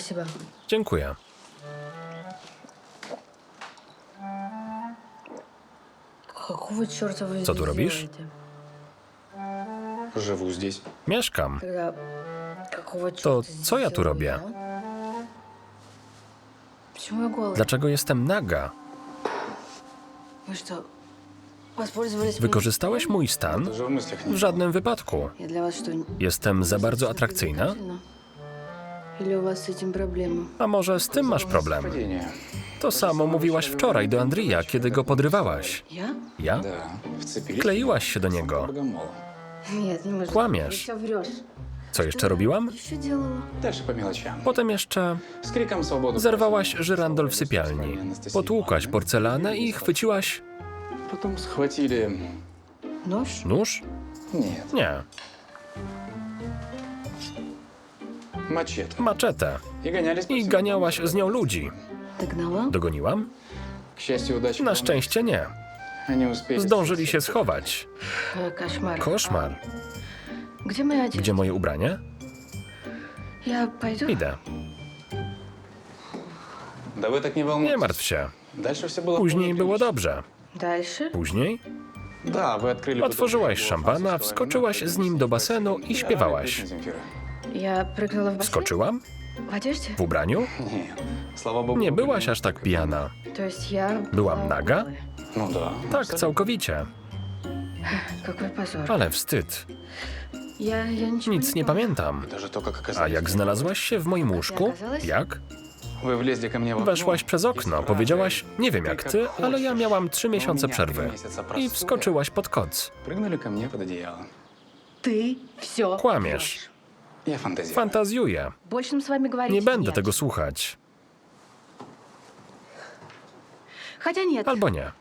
Спасибо. Dziękuję. Какого черта вы Co здесь tu robisz? делаете? Живу здесь. Mieszkam. Тогда какого To черта здесь co ja tu делаю robię? я? Почему я голая? Dlaczego jestem naga? Вы что, воспользовались моим Wykorzystałeś состоянием? mój stan? Даже в мыслях не W żadnym wypadku. Я для вас что, Jestem za bardzo atrakcyjna? привлекательна? Или у вас с этим проблемы? A może z tym masz problem? Совпадение. To samo mówiłaś wczoraj do Andrija, kiedy go podrywałaś. Я? Ja? Да, вцепились. Kleiłaś się do niego. Нет, Богомола. не может. быть. Kłamiesz. Ты все врешь. Co jeszcze robiłam? Еще делала? Дальше по мелочам. Potem jeszcze С криком свободу. zerwałaś żyrandol w sypialni. Potłukłaś porcelanę i chwyciłaś Потом схватили... Нож? nóż? Нет, Nie, мачете. maczetę i ganiałaś z nią ludzi. Dogoniłam? Na szczęście nie. Zdążyli się schować. Koszmar. Gdzie moje ubranie? Idę. Nie martw się. Później było dobrze. Później? Otworzyłaś szampana, wskoczyłaś z nim do basenu i śpiewałaś. Ja w Skoczyłam? W ubraniu? Nie byłaś aż tak pijana. To jest ja... Byłam naga? Tak, całkowicie. Ale wstyd. Nic nie pamiętam. A jak znalazłaś się w moim łóżku? Jak? Weszłaś przez okno, powiedziałaś, nie wiem jak ty, ale ja miałam trzy miesiące przerwy. I wskoczyłaś pod koc. Ty? Kłamiesz. Fantazjuję. Nie będę tego słuchać. Albo nie.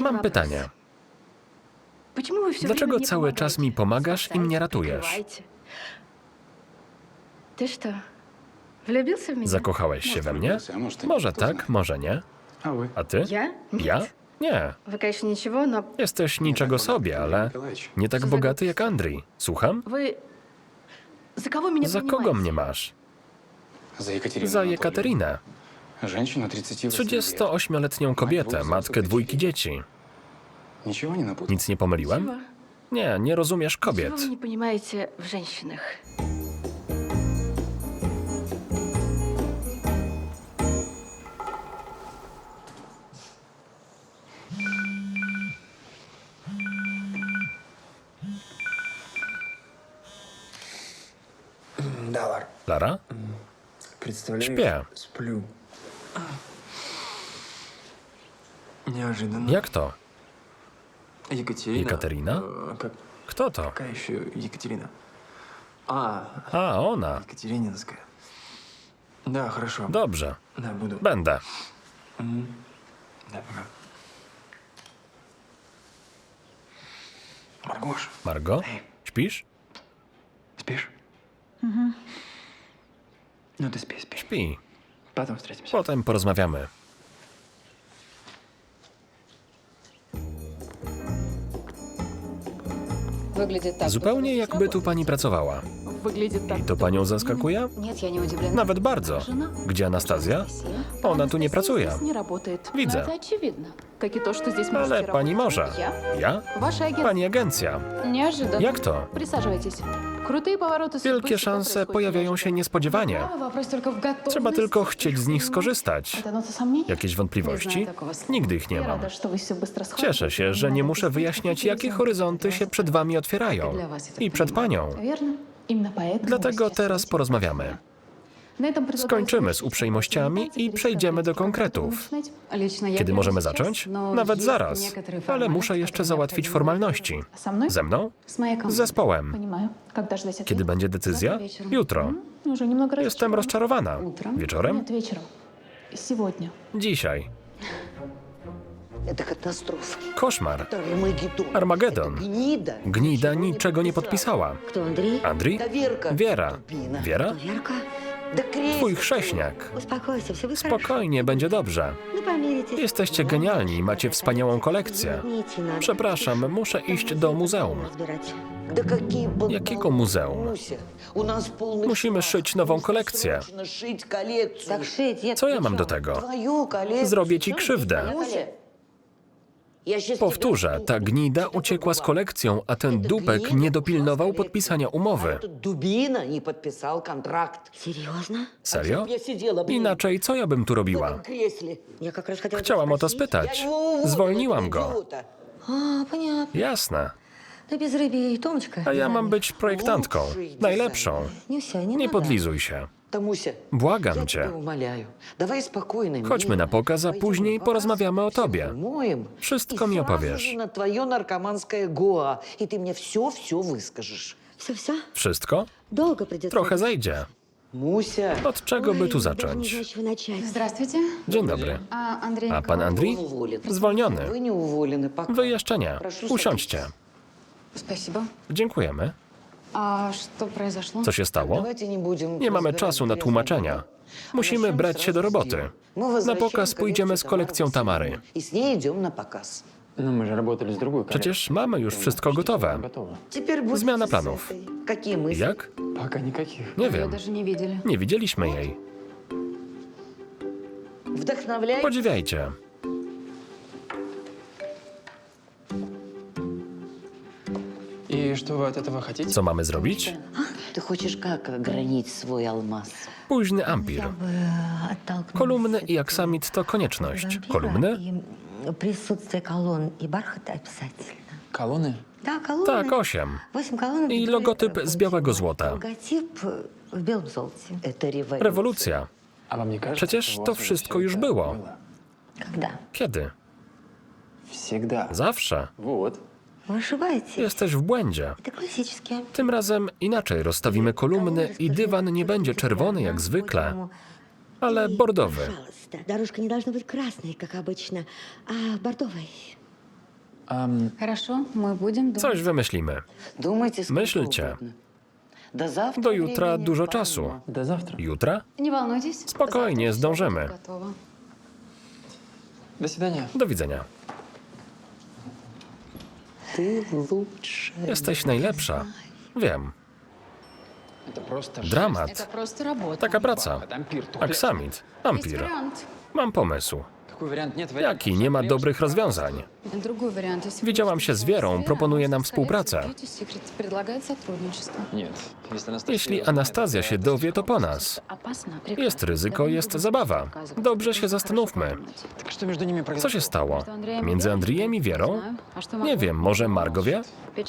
Mam pytanie. Dlaczego cały czas mi pomagasz i mnie ratujesz? Zakochałeś się we mnie? Może tak, może nie. A? A ty? Ja? Nie. Jesteś niczego sobie, ale nie tak bogaty jak Andrii. Słucham? вы... За кого меня Za kogo принимаете? mnie masz? За Екатерину Za Анатольевну. Jekaterinę. Женщину 38 лет. 38-letnią kobietę, matkę dwójki dzieci. Ничего не напутал? Nic nie pomyliłem? Чего? Nie, nie rozumiesz Чего kobiet. вы не понимаете в женщинах? Lara? Представляешь, Śpię. сплю. Неожиданно. Jak to? Екатерина. Екатерина? Э, Как, Kto to? какая еще Екатерина? А, A, ona. Екатерининская. Да, хорошо. Dobrze, Да, буду. będę. Да, пока. Маргош, Margo? Śpisz? спишь? Ну ты спи, спи. Śpi. Потом встретимся. Potem porozmawiamy. Выглядит так. Zupełnie jakby tu pani pracowała. Выглядит так. I to panią zaskakuje? Нет, я не удивлена. Nawet bardzo. Gdzie Anastazja? Ona tu nie pracuje. Здесь не работает. Widzę. Но это очевидно. Как и то, что здесь можете Ale pani работать może. Я? Ja? Ваша агент. Pani agencja. Неожиданно. Jak to? Присаживайтесь. Wielkie szanse pojawiają się niespodziewanie. Trzeba tylko chcieć z nich skorzystać. Jakieś wątpliwości? Nigdy ich nie mam. Cieszę się, że nie muszę wyjaśniać, jakie horyzonty się przed Wami otwierają i przed Panią. Dlatego teraz porozmawiamy. Skończymy z uprzejmościami i przejdziemy do konkretów. Kiedy możemy zacząć? Nawet zaraz, ale muszę jeszcze załatwić formalności. Ze mną? Z zespołem. Kiedy będzie decyzja? Jutro. Jestem rozczarowana. Wieczorem? Dzisiaj. Koszmar. Armagedon. Gnida niczego nie podpisała. Andrii? Wiera. Wiera? Twój chrześniak. Spokojnie, będzie dobrze. Jesteście genialni, macie wspaniałą kolekcję. Przepraszam, muszę iść do muzeum. Jakiego muzeum? Musimy szyć nową kolekcję. Tak Co ja mam do tego? Zrobię ci krzywdę. Муся, я сейчас Powtórzę, тебя ta жду. gnida uciekła z kolekcją, a ten dupek nie dopilnował podpisania umowy. Этот дубина не подписал контракт. Серьезно? Serio? Я сидела, блин, Inaczej co ja bym tu в robiła? этом кресле. Я как раз хотела Chciałam o to спросить. spytać. Я его уволила, Zwolniłam этого go. идиота. А, понятно. Jasne. Ты без рыбьей, Томочка. A ja mam być projektantką. Najlepszą. Не все, не, Nie надо. podlizuj się. Да, Муся, Błagam я cię. тебя умоляю. Давай спокойно, Chodźmy na мило. pokaz, a Пойдем później на показ, porozmawiamy o всё tobie. замоем. Wszystko И mi сразу opowiesz. же на твое наркоманское гоа. И ты мне все-все выскажешь. Все-все? Wszystko? Долго придется. Trochę zajdzie. Муся, Od czego by tu Даже не zacząć? знаю, с чего начать. Здравствуйте. Dzień dobry. А, Андрей A pan Николаевич. Andrii? уволен. Zwolniony. Вы не уволены пока. Wy jeszcze nie. Usiądźcie. Спасибо. Dziękujemy. Co się stało? Nie mamy czasu na tłumaczenia. Musimy brać się do roboty. Na pokaz pójdziemy z kolekcją Tamary. Przecież mamy już wszystko gotowe. Zmiana planów. Jak? Nie wiem. Nie widzieliśmy jej. Podziwiajcie. И что вы от этого хотите? Co mamy zrobić? Ты хочешь как огранить свой алмаз? Późny ampir. Я бы оттолкнулась Kolumny от i aksamit to konieczność. вампира Kolumny? И присутствие колонн и бархата обязательно. Колонны? Да, колонны. Tak, osiem. Восемь колонн. I вдоль, logotyp э, z białego получила. złota. Логотип э, в белом золоте. Это революция. Rewolucja. А вам не кажется, Przecież что у to вас уже wszystko всё już это było. Когда? Kiedy? Всегда. Zawsze. Вот. Вы ошибаетесь. Jesteś w błędzie. Это классические. Tym razem inaczej rozstawimy kolumny i dywan nie będzie czerwony jak zwykle, ale bordowy. Пожалуйста, дорожка не должна быть красной, как обычно, а бордовой. Ам, Хорошо, мы будем думать. Coś wymyślimy. Думайте сколько Myślcie. угодно. До завтра Do jutra времени dużo полно. czasu. до завтра. Jutra? Не волнуйтесь. Spokojnie, Завтра всё zdążymy. будет Готово. До свидания. Do widzenia. Ty Jesteś najlepsza. Wiem. Dramat. Taka praca. Aksamit. Ampir. Mam pomysł. Jaki? Nie ma dobrych rozwiązań. Widziałam się z Wierą, proponuje nam współpracę. Jeśli Anastazja się dowie, to po nas. Jest ryzyko, jest zabawa. Dobrze się zastanówmy. Co się stało? Między Andrijem i Wierą? Nie wiem, może Margowie?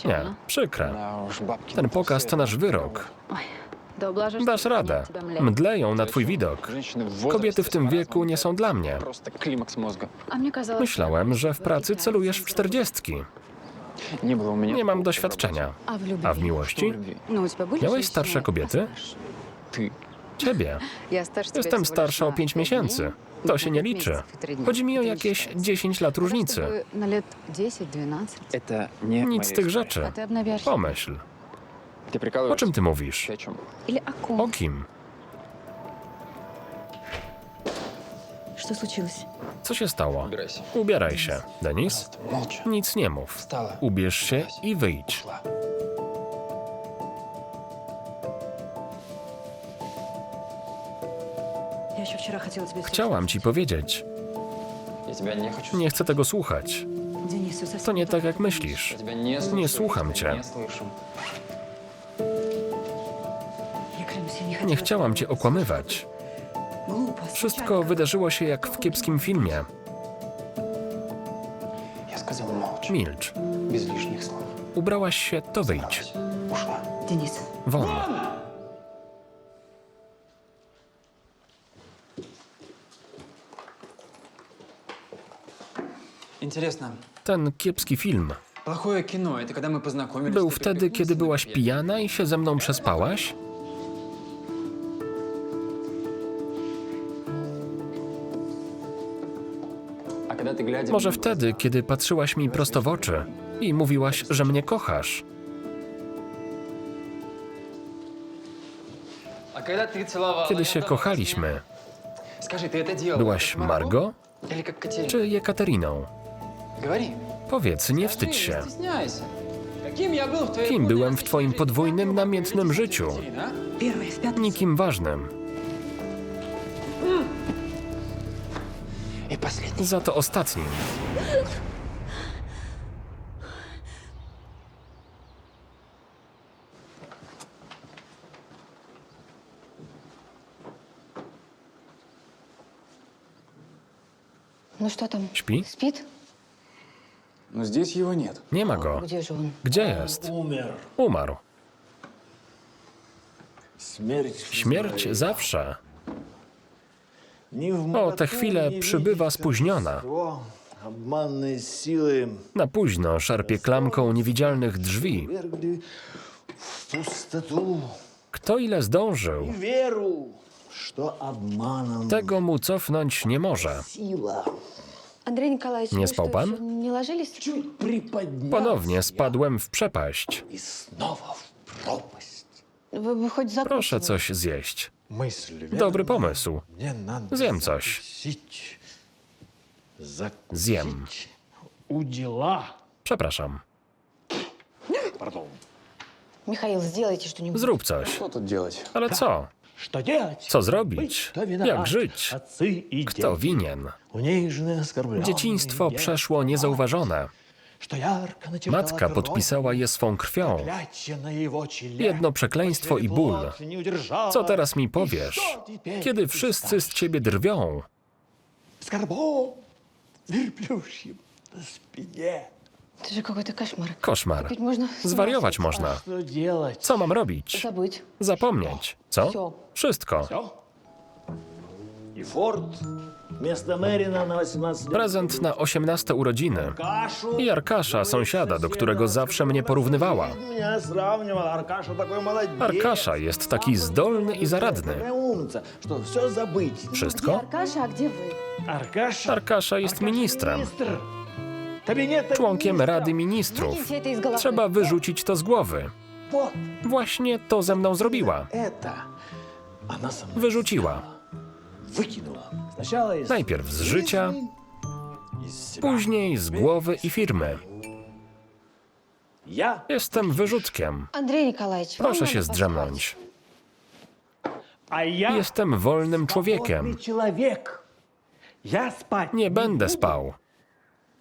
Nie, przykre. Ten pokaz to nasz wyrok. Dasz radę. Mdleją na twój widok. Kobiety w tym wieku nie są dla mnie. Myślałem, że w pracy celujesz w czterdziestki. Nie mam doświadczenia. A w miłości? Miałeś starsze kobiety? Ciebie. Jestem starsza o pięć miesięcy. To się nie liczy. Chodzi mi o jakieś 10 lat różnicy. Nic z tych rzeczy. Pomyśl. O czym ty mówisz? O kim? Co się stało? Ubieraj się. Denis? Nic nie mów. Ubierz się i wyjdź. Chciałam ci powiedzieć. Nie chcę tego słuchać. To nie tak, jak myślisz. Nie słucham cię. Nie chciałam cię okłamywać. Wszystko wydarzyło się jak w kiepskim filmie. Milcz. Ubrałaś się, to wyjdź. Won. Ten kiepski film. Był wtedy, kiedy byłaś pijana i się ze mną przespałaś? Może wtedy, kiedy patrzyłaś mi prosto w oczy i mówiłaś, że mnie kochasz. Kiedy się kochaliśmy, byłaś Margo czy Jekateriną? Powiedz, nie wstydź się. Kim byłem w twoim podwójnym, namiętnym życiu? Nikim ważnym И последний. Za to ostatnim. Ну что там? Śpi? Спит? Но здесь его нет. Nie ma go. Где же он? Gdzie jest? Umarł. Śmierć zawsze. o, tę chwilę przybywa spóźniona. Na późno szarpie klamką niewidzialnych drzwi. Kto ile zdążył, tego mu cofnąć nie może. Nikolajewicz, Nie spał pan? Ponownie spadłem w przepaść. Proszę coś zjeść. Мысль Dobry верная, pomysł. Мне надо Zjem coś. закусить. Закусить Zjem. у дела. Przepraszam. Pardon. Михаил, сделайте что-нибудь. Zrób coś. Что тут делать? Ale co? Что делать? Co zrobić? Кто виноват? Jak żyć? Отцы и Kto дети. winien? Униженные, оскорбленные, Dzieciństwo дети. przeszło niezauważone. Matka podpisała je swą krwią. Jedno przekleństwo i ból. Co teraz mi powiesz, kiedy wszyscy z ciebie drwią? Koszmar. Zwariować można. Co mam robić? Zapomnieć. Co? Wszystko i fort. Prezent na 18 urodziny i Arkasza, sąsiada, do którego zawsze mnie porównywała. Arkasza jest taki zdolny i zaradny. Wszystko? Gdzie wy? Arkasza jest ministrem. Członkiem Rady Ministrów. Trzeba wyrzucić to z głowy. Właśnie to ze mną zrobiła. Wyrzuciła. выкинула. Сначала из Najpierw z życia, из себя. później z głowy i firmy. Я Jestem wyrzutkiem. Андрей Николаевич, вам Proszę надо się поспать. zdrzemnąć. А я Jestem wolnym свободный człowiekiem. человек. Я спать Nie będę spał.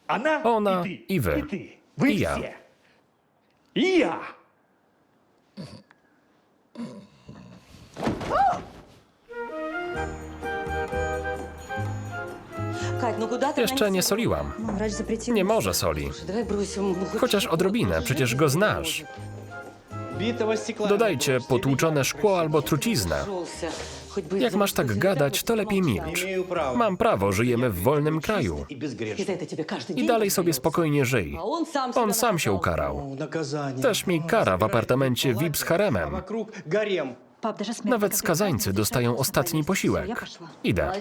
Она, Ona и ты, i wy. и ты. Вы I ja. все. И я. Jeszcze nie soliłam. Nie może soli. Chociaż odrobinę, przecież go znasz. Dodajcie potłuczone szkło albo truciznę. Jak masz tak gadać, to lepiej milcz. Mam prawo, żyjemy w wolnym kraju. I dalej sobie spokojnie żyj. On sam się ukarał. Też mi kara w apartamencie VIP z haremem. Nawet skazańcy dostają ostatni posiłek. Idę.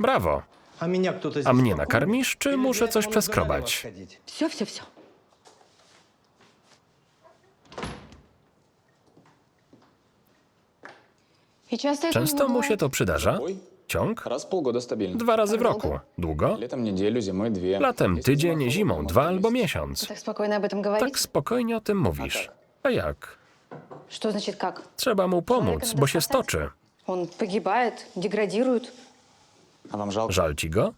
Brawo. А меня кто-то здесь A mnie покормит? nakarmisz, czy Или muszę для coś этого нужно przeskrobać? налево сходить? Все, все, все. И часто это Często не mu się бывает? to przydarza? Ой, Ciąg? раз в полгода стабильно. Dwa razy w roku. Długo? Летом неделю, зимой две. Latem Если tydzień, зима zimą холодная, dwa можно albo месяц. miesiąc. Так спокойно об этом говорить? Tak spokojnie o tym mówisz. A jak? Что значит как? Trzeba mu pomóc, bo się stoczy. Он погибает, деградирует? А вам жалко Żal ci go?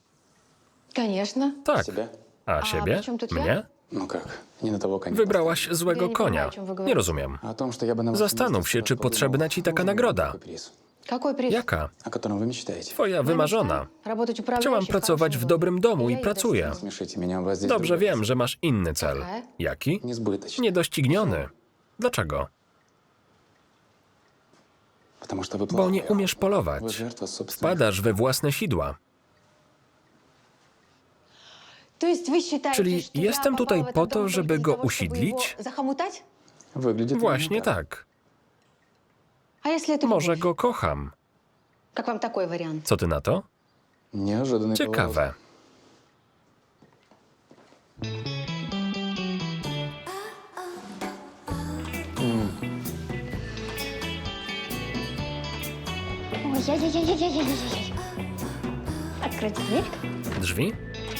Конечно. Tak. себя? A siebie? при czym tu ja? Mnie? Ну как, не на того коня. Wybrałaś Ja złego nie konia. poнимаю, o czym wy Nie говорите. rozumiem. О том, что я бы на вашем Zastanów месте się, czy подумал, potrzebna ci taka «Ой, nagroda. какой приз, Какой приз? Jaka? О котором вы мечтаете. Twoja wymarzona. Работать управляющим Chciałam pracować w dobrym domu i pracuję. Смешите меня, у вас здесь Dobrze другая wiem, że masz inny cel. Jaka? Jaki? Несбыточная. Niedościgniony. Dlaczego? bo nie umiesz polować. Wpadasz we własne sidła. Czyli jestem tutaj po to, żeby go usidlić? Właśnie tak. Może go kocham. Co ty na to? Ciekawe. ty na to? Неожиданный поворот. Ciekawe. Ой-ой-ой-ой-ой-ой-ой. Откройте дверь. Drzwi?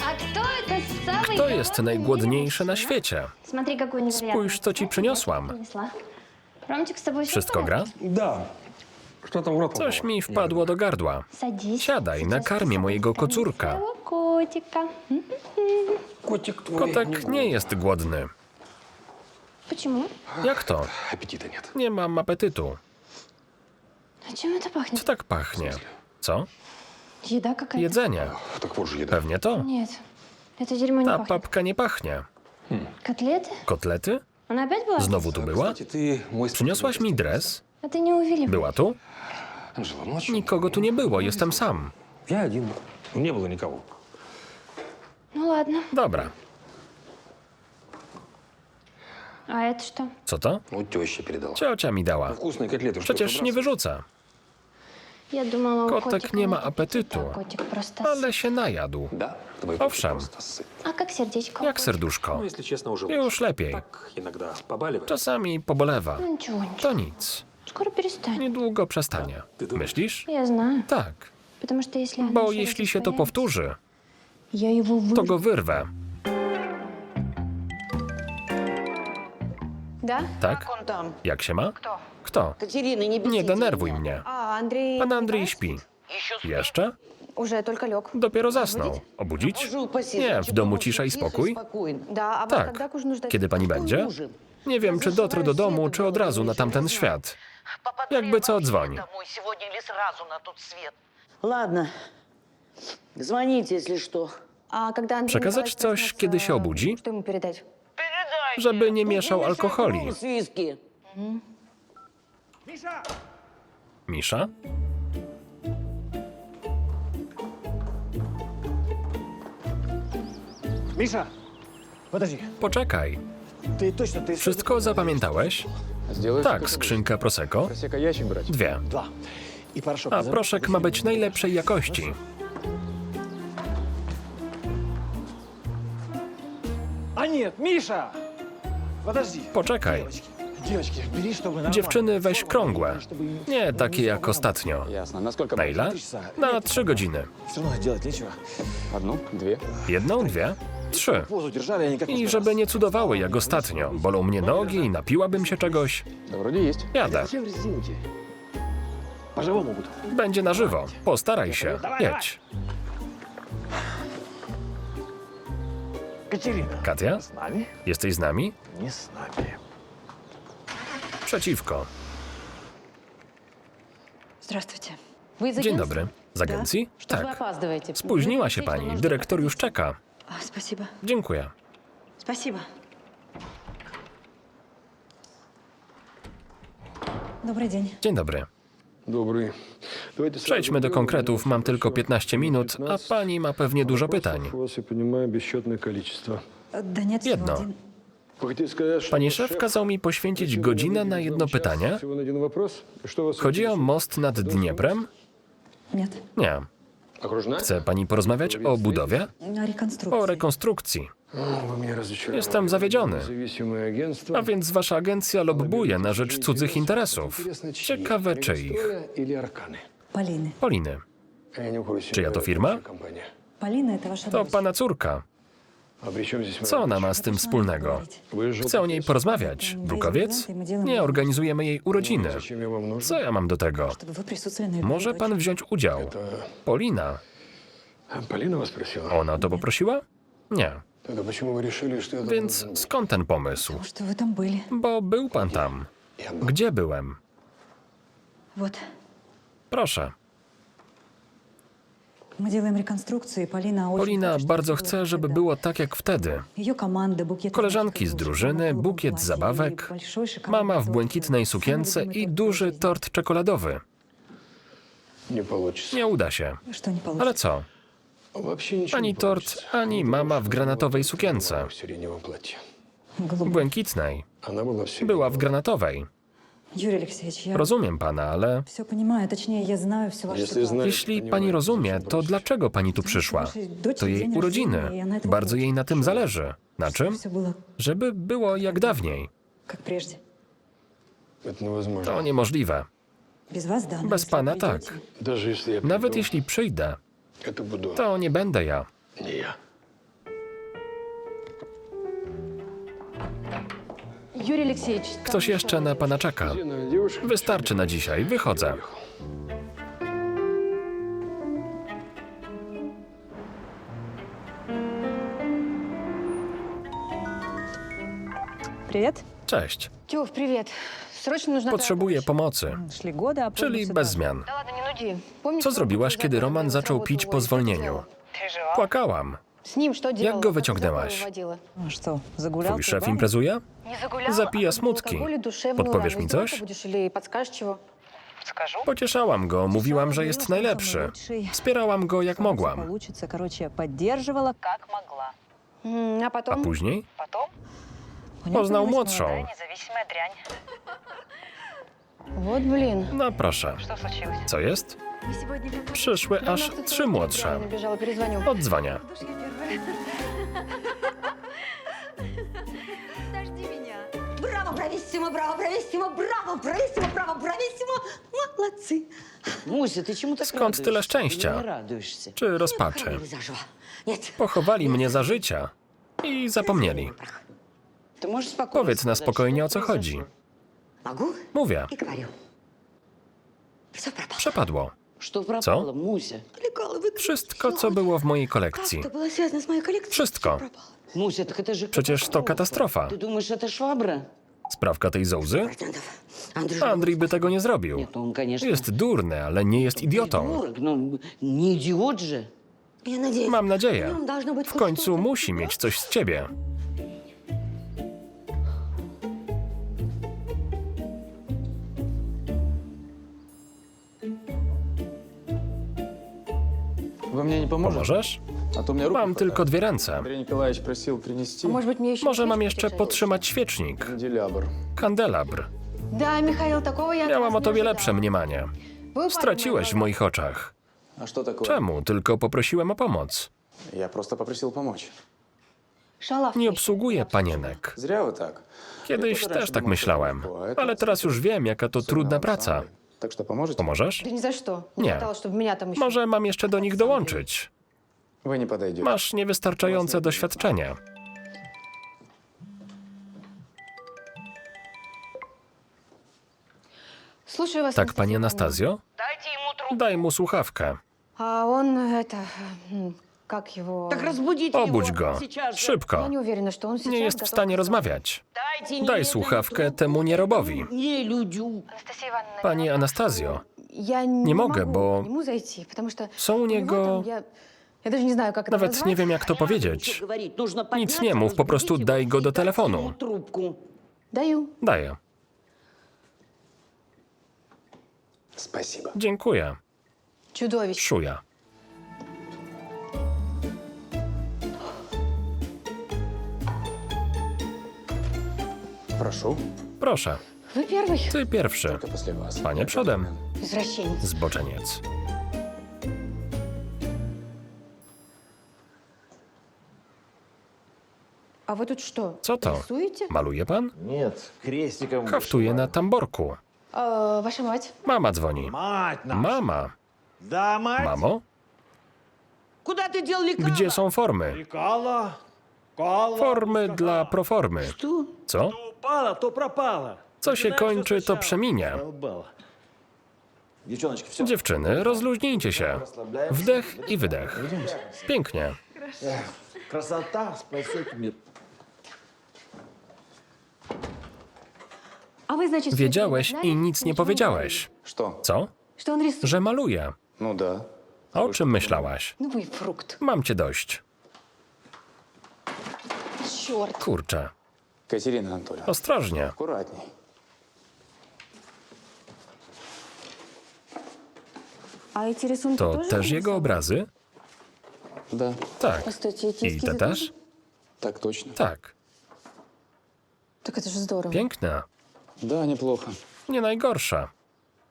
А кто это самый Kto jest голодный najgłodniejszy na немец, świecie? а? Смотри, какой невероятный. Spójrz, co ci przyniosłam. Принесла. Ромчик, с тобой всё в Wszystko gra? порядке? Да. Что там в рот Coś попало? mi wpadło do gardła. Садись. Siadaj, Сейчас nakarmię я mojego покормлю kocurka. своего котика. М? Котик твой. Kotek nie jest głodny. Почему? Jak to? Аппетита нет. Nie mam apetytu. А чем это Co пахнет? tak pachnie? Co? Еда какая-то? Jedzenie. Так вот же еда. Pewnie to. Нет, это дерьмо не Ta пахнет. papka nie pachnie. Котлеты? Kotlety? Она опять была? Znowu tu była? Кстати, ты мой Przyniosłaś mi dres? А ты не увиливай. Była tu? Анжела, ну о чем? Nikogo tu nie było, jestem sam. Я один. Ну, Не было никого. Ну ладно. Dobra. А это что? Co to? Ну, теща передала. Ciocia mi dała. Вкусные котлеты. что, Przecież nie собрался? wyrzuca. Я думала, у Kotek котика nie ma нет apetytu. аппетита, а Котик просто Ale сыт. się najadł. Да, твой Owszem. котик просто сыт. А как сердечко? у Jak котика? serduszko. Ну, если честно, уже Już lepiej. так иногда побаливает. Czasami pobolewa. Ну ничего, ничего. To nic. Скоро перестанет. Niedługo przestanie. Myślisz? Я знаю. Tak. Потому что если оно Bo ещё jeśli раз się to повторяется, powtórzy, Я его to вырву. go wyrwę. Да? Tak? Он там. Jak się ma? Kto? Катерина, не бесите Nie denerwuj меня. mnie. А, Андрей... Pan Andrzej не śpi. Еще Jeszcze? Уже только лег. Dopiero zasnął. Obudzić? Боже упаси, Nie, значит, w domu дома cisza i тихо, spokój? спокойно. Да, а вот Tak. когда к ужину ждать? Kiedy pani będzie? Ужин. Nie wiem, czy dotrę do domu, czy od razu na tamten świat. Jakby co, dzwoń. Домой сегодня или сразу на тот свет. Ладно. Звоните, если что. А когда Андрей Przekazać Николаевич coś, проснется, kiedy się obudzi? Что ему передать? Żeby nie mieszał alkoholi. С виски. Misza? Миша, подожди. Poczekaj. Ты точно, ты... Wszystko zapamiętałeś? Сделаешь Tak, skrzynka Prosecco. Просека ящик брать? Dwie. Два. И порошок. A не забудь. proszek ma być najlepszej jakości. А нет, Миша! Poczekaj. Dziewczyny, weź krągłe. Nie takie jak ostatnio. Na ile? Na trzy godziny. Jedną, dwie? Trzy. I żeby nie cudowały jak ostatnio. Bolą mnie nogi i napiłabym się czegoś. Jadę. Będzie na żywo. Postaraj się. Jedź. Катерина. Katia? С нами? Jesteś z nami? Не с нами. Przeciwko. Здравствуйте. Вы из Dzień агентства? dobry. Z agencji? Что вы Tak. опаздываете? Spóźniła się pani. Dyrektor już czeka. А, спасибо. Dziękuję. Спасибо. Добрый день. Dzień dobry. Добрый. Przejdźmy do konkretów. Mam tylko 15 minut, a pani ma pewnie dużo pytań. Jedno. Pani szef kazał mi poświęcić godzinę na jedno pytanie. Chodzi o most nad Dnieprem? Nie. Chce pani porozmawiać o budowie? O rekonstrukcji. Jestem zawiedziony. A więc wasza agencja lobbuje na rzecz cudzych interesów. Ciekawe czyich. История или арканы? Полины. Poliny. Я не в курсе. Czyja to Это firma? ваша компания. Полина это ваша To дочь. pana córka. А при чем здесь Co моя ona дочь? ma z tym wspólnego? Вы же Chcę o niej porozmawiać. Drukowiec? Nie organizujemy jej urodziny. Зачем я вам нужен? Co ja mam do tego? Чтобы вы присутствовали на Może pan wziąć udział. Polina. А, Полина вас просила? Ona to poprosiła? Nie. Тогда почему вы решили, что я должен Więc знать? skąd ten pomysł? Что вы там были? Bo był pan tam. Я был. Gdzie byłem? Вот. Proszę. Мы делаем реконструкцию, и Полина очень Polina хочет, bardzo чтобы chce, было żeby всегда. było tak jak wtedy. Ее команда, букет Koleżanki z цветов, drużyny, мама в bukiet платье zabawek, и большой шоколадный mama w торт. błękitnej Самый sukience любимый i торт в duży жизни. tort czekoladowy. Не получится. Nie uda się. Что не получится? Ale co? Вообще ничего Ani не tort, получится. ani mama w granatowej sukience. В сиреневом платье. Голубой. Błękitnej. Она была в сиреневом. Była w granatowej. Юрий Алексеевич, я Rozumiem pana, ale все понимаю, точнее, я знаю все ваши Если ситуации. знаешь, jeśli понимаешь, pani rozumie, зачем to просишь? dlaczego pani tu przyszła? To jej urodziny. Bardzo jej na tym zależy. Na czym? Все было Żeby było jak dawniej. как прежде. Это невозможно. To niemożliwe. Без вас, да. но Bez если pana вы tak. придете, Даже если я Nawet приду, jeśli przyjdę, это буду to nie będę ja. Не я. Ktoś jeszcze na pana czeka. Один девушка. Wystarczy na dzisiaj, wychodzę. Привет. Cześć. Тёв, привет. Срочно нужна Potrzebuję pomocy, Шли годы, а czyli пробуй bez сюда. zmian. Да ладно, не нуди. Помнишь, Co что zrobiłaś, ты kiedy за Roman работу zaczął pić po уволить? zwolnieniu? Płakałam. Z nim co Jak go wyciągnęłaś? Twój szef imprezuje? Zapija smutki. Podpowiesz mi coś? Pocieszałam go, mówiłam, że jest najlepszy. Wspierałam go jak mogłam. A później? Poznał młodszą. No proszę. Co jest? Przyszły Прямо aż в ту trzy сторону młodsze. правильно бежала, перезвоню. Odzwania. Браво, брависсимо, браво, брависсимо, браво, брависсимо, браво, брависсимо. Молодцы. Муся, ты чему так Skąd радуешься? tyle Или szczęścia? не радуешься? Czy rozpaczy? Хоронили заживо. Нет. Pochowali mnie za życia i zapomnieli. Ты можешь спокойно Powiedz na сказать, spokojnie что o co chodzi. произошло? Могу Mówię, и говорю. Все пропало. przepadło. Co? Wszystko, co było w mojej kolekcji. Wszystko. Przecież to katastrofa. Sprawka tej zołzy? Andrzej by tego nie zrobił. Jest durny, ale nie jest idiotą. Nie Mam nadzieję. W końcu musi mieć coś z ciebie. Вы мне не поможете? Pomożesz? А то у меня руки Mam tylko dwie ręce. Андрей Николаевич просил принести А может быть, мне еще Może mam свечку jeszcze держать? podtrzymać świecznik. канделябр. Kandelabr. Да, Михаил, такого я от Miałam вас o не tobie ожидала. lepsze mniemanie. Вы Straciłeś w парень moich oczach. А что такое? Czemu? Tylko poprosiłem o pomoc. Я просто попросил помочь. моего. Шалав. Nie obsługuję panienek. Зря вы так. Kiedyś też tak myślałem. Ale teraz już wiem, jaka to trudna praca. Так что поможете? Pomożesz? Да ни за что. Не Nie. хватало, чтобы меня там еще... Może mam jeszcze do nich dołączyć. Вы не подойдете. Masz niewystarczające doświadczenie. Слушаю вас, Tak, pani Анастасия Anastazjo? Daj mu słuchawkę. Павловна. А он, это... м, Как его... Так разбудите Obudź его go. сейчас же. Szybko. Я не уверена, что он сейчас Nie jest w готов stanie к- rozmawiać. Дайте Daj немедленно słuchawkę трубку temu nierobowi. Не людю. Pani Anastazjo, Я Nie mogę, могу bo к нему зайти, потому что są u у него niego... там, я, я даже не знаю, как это Nawet назвать. nie wiem, jak to Что powiedzieć. говорить? Нужно Nic подняться, nie mów, po prostu разбудить daj его go и do дать telefonu. ему трубку. Даю. Daję. Спасибо. Dziękuję. Чудовище. Szuja. Прошу. Proszę, Вы первый? ty pierwszy. Только после вас. Panie przodem. Извращенец. Zboczeniec. А вы тут что? Co to? Рисуете? Maluje pan? Нет, крестиком Haftuje na tamborku. А, ваша мать? Mama dzwoni. Мать наша. Mama. Да, мать. Mamo? Куда ты дел лекала? Gdzie są formy? Лекала. Кала. Formy dla proformy. Что? Co? Упала, то пропала. Co się kończy, to przeminie. Долбала. Девчоночки, все. Dziewczyny, rozluźnijcie się. Wdech i wydech. Pięknie. Красота спасет мир. А вы, значит, всё Wiedziałeś это i знали? nic nie Ничего powiedziałeś. Что? Co? говорили? Что он рисует? Że maluje. Ну да. A o czym myślałaś? Ну вы фрукт. Mam cię dość. Черт. Kurczę. Катерина Анатольевна, Ostrożnie. аккуратней. А эти рисунки To тоже też он jego рисовал? obrazy? Да, Tak. Постойте, эти I эскизы te тоже? też? так точно. Tak. Так это же здорово. Piękne. Да, неплохо. Nie najgorsza.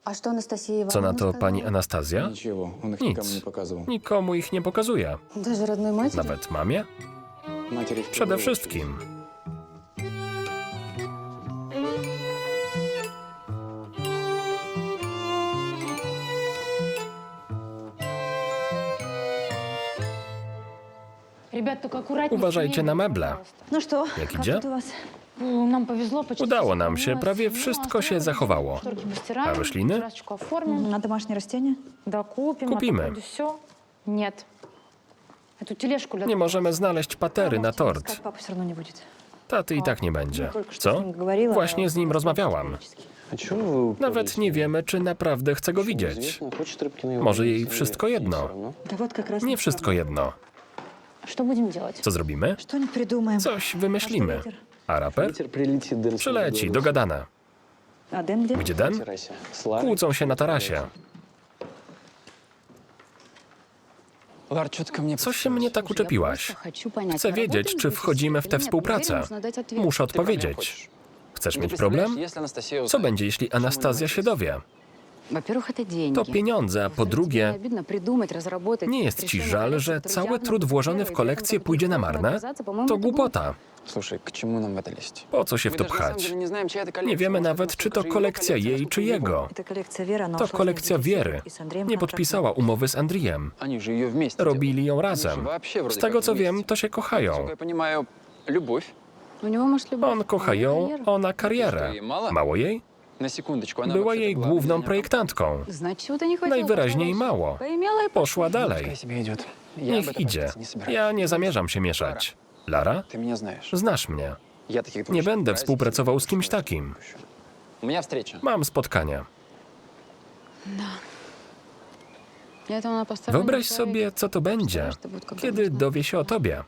А что Анастасия Co na Ивановна to сказала? pani Anastazja? Ничего, он их Nic. никому не показывал. Nikomu ich nie pokazuje. Даже родной матери? Nawet mamie? Матери в Przede первую очередь. wszystkim. Uważajcie na мебелью, meble. пожалуйста. Ну что, Jak как idzie? тут у вас? Ну, Нам повезло, почти Udało всё nam się, сохранилось. prawie Ну, wszystko się осталось zachowało. шторки постираем, A rośliny? террасочку оформим. На домашние растения? Да, купим. Купimy. А то вроде все. Нет. Эту тележку для Nie możemy znaleźć patery na tort. Искать папа все равно не будет. Taty i tak nie będzie. Co? Говорила, Właśnie z nim rozmawiałam. А чего вы Nawet nie wiemy, czy naprawdę chce go widzieć. Известно, хочет рыбки на его Może jej яйца, wszystko и jedno. всё равно. Да вот как раз Nie wszystko jedno. Co zrobimy? Coś wymyślimy. A raper? Przyleci, dogadana. Gdzie Dan? Kłócą się na tarasie. Co się mnie tak uczepiłaś? Chcę wiedzieć, czy wchodzimy w tę współpracę. Muszę odpowiedzieć. Chcesz mieć problem? Co będzie, jeśli Anastazja się dowie? To pieniądze, a po drugie, nie jest ci żal, że cały trud włożony w kolekcję pójdzie na marne? To głupota. Po co się w to pchać? Nie wiemy nawet, czy to kolekcja jej, czy jego. To kolekcja Wiery. Nie podpisała umowy z Andrijem. Robili ją razem. Z tego co wiem, to się kochają. On kocha ją, ona karierę. Mało jej? Była jej główną projektantką. Najwyraźniej mało. Poszła dalej. Niech idzie. Ja nie zamierzam się mieszać. Lara? Znasz mnie. Nie będę współpracował z kimś takim. Mam spotkanie. Wyobraź sobie, co to będzie, kiedy dowie się o tobie.